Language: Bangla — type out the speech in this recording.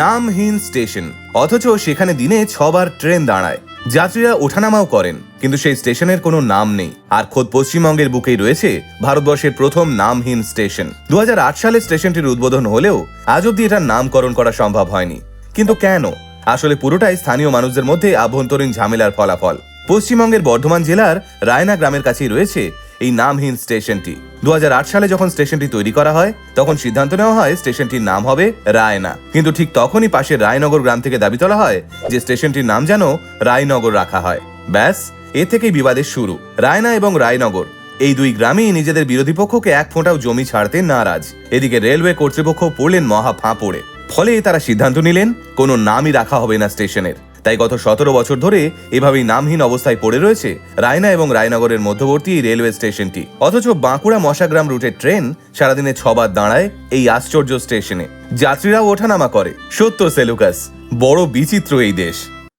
নামহীন স্টেশন। অথচ সেখানে দিনে ছবার ট্রেন দাঁড়ায়। যাত্রীরা ওঠানামাও করেন, কিন্তু সেই স্টেশনের কোনো নাম নেই। আর খোদ পশ্চিমবঙ্গের বুকেই রয়েছে ভারতবর্ষের প্রথম নামহীন স্টেশন। দু হাজার আট সালে স্টেশনটির উদ্বোধন হলেও আজ অব্দি এটার নামকরণ করা সম্ভব হয়নি। কিন্তু কেন? আসলে পুরোটাই স্থানীয় মানুষদের মধ্যে আভ্যন্তরীণ ঝামেলার ফলাফল। পশ্চিমবঙ্গের বর্ধমান জেলার রায়না গ্রামের কাছেই রয়েছে এই নামহীন স্টেশনটি। দু হাজার আট সালে যখন স্টেশনটি তৈরি করা হয়, তখন সিদ্ধান্ত নেওয়া হয় স্টেশনটির নাম হবে রায়না। কিন্তু ঠিক তখনই পাশের রায়নগর গ্রাম থেকে দাবি তোলা হয় যে স্টেশনটির নাম যেন রায়নগর রাখা হয়। ব্যাস, এ থেকেই বিবাদের শুরু। রায়না এবং রায়নগর, এই দুই গ্রামেই নিজেদের বিরোধী পক্ষকে এক ফোঁটাও জমি ছাড়তে নারাজ। এদিকে রেলওয়ে কর্তৃপক্ষ পড়লেন মহা ফাঁপড়ে। ফলে তারা সিদ্ধান্ত নিলেন, কোনো নামই রাখা হবে না স্টেশনের। তাই গত সতেরো বছর ধরে এভাবেই নামহীন অবস্থায় পড়ে রয়েছে রায়না এবং রায়নগরের মধ্যবর্তী রেলওয়ে স্টেশনটি। অথচ বাঁকুড়া মশাগ্রাম রুটের ট্রেন সারাদিনে ছবার দাঁড়ায় এই আশ্চর্য স্টেশনে। যাত্রীরাও ওঠানামা করে। সত্য সেলুকাস, বড় বিচিত্র এই দেশ।